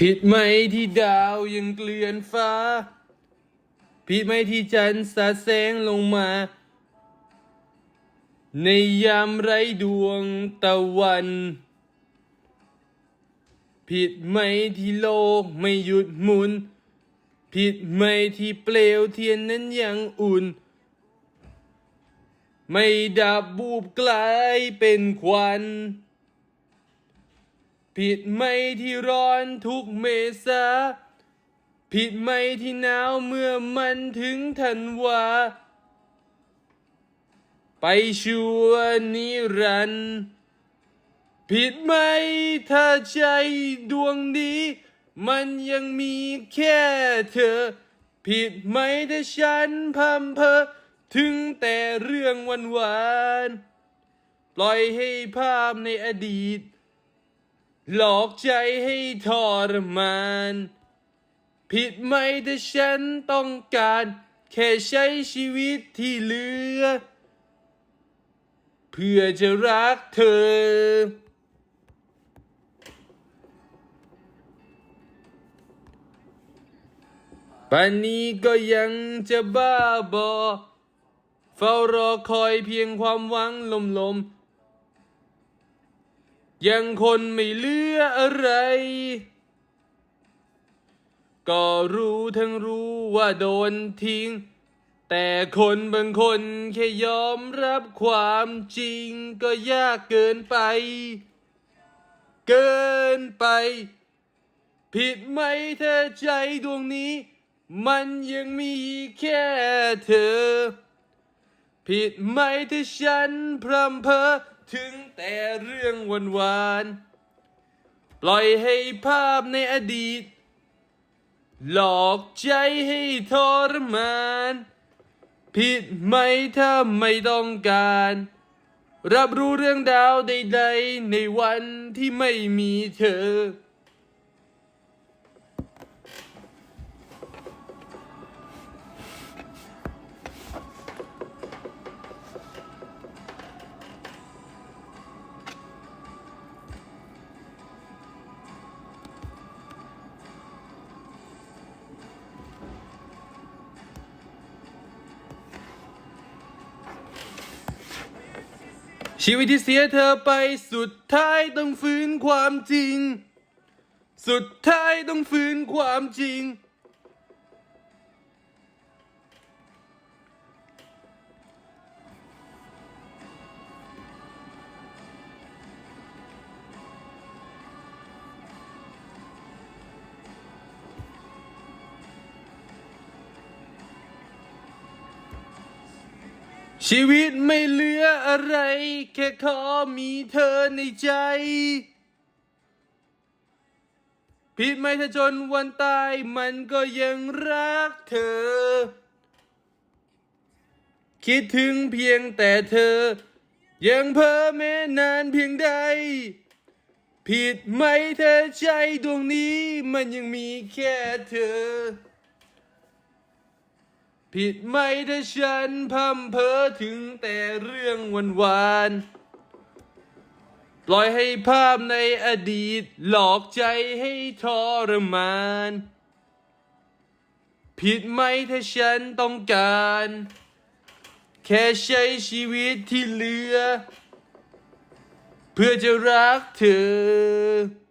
ผิดไหมที่ดาวยังเกลื่อนฟ้า ผิดไหมที่จันทร์สาแสงลงมา ในยามไร้ดวงตะวัน ผิดไหมที่โลกไม่หยุดหมุน ผิดไหมที่เปลวเทียนนั้นยังอุ่น ไม่ดับบูบกลายเป็นควัน ผิดไหมที่ร้อนทุกเมษา ผิดไหมที่หนาวเมื่อมันถึงธันวา ไปชัวนิรันดร์ผิดไหมถ้าใจดวงนี้ มันยังมีแค่เธอ ผิดไหมถ้าฉันพำเพอ ถึงแต่เรื่องวันวานๆปล่อยให้ภาพในอดีต หลอกใจให้ทรมาน ผิดไหมถ้าฉันต้องการ แค่ใช้ชีวิตที่เหลือ เพื่อจะรักเธอป่านนี้ก็ยังจะบ้าบอ เฝ้ารอคอยเพียงความหวังลมๆ ยังคนไม่เหลืออะไร ก็รู้ทั้งรู้ว่าโดนทิ้ง แต่คนบางคนแค่ยอมรับความจริงก็ยากเกินไป เกินไป ผิดไหมเธอใจดวงนี้ มันยังมีแค่เธอ ผิดไหมที่ฉันพรำเพอ ถึงแต่เรื่องวันวานๆปล่อยให้ภาพในอดีต หลอกใจให้ทรมาน ผิดไหมถ้าไม่ต้องการ รับรู้เรื่องดาวใดๆ ในวันที่ไม่มีเธอ ชีวิตที่เสียเธอไปสุดท้ายต้องฟื้นความจริง สุดท้ายต้องฟื้นความจริง ชีวิตไม่เหลืออะไร แค่ขอมีเธอในใจ ผิดไหมถ้าจนวันตาย มันก็ยังรักเธอ คิดถึงเพียงแต่เธอ ยังเพ้อแม้นานเพียงใด ผิดไหมเธอใจดวงนี้ มันยังมีแค่เธอ ผิดไหมถ้าฉันพำเพ้อถึงแต่เรื่องวันวานปล่อยให้ภาพในอดีต หลอกใจให้ทรมาน ผิดไหมถ้าฉันต้องการ แค่ใช้ชีวิตที่เหลือ เพื่อจะรักเธอ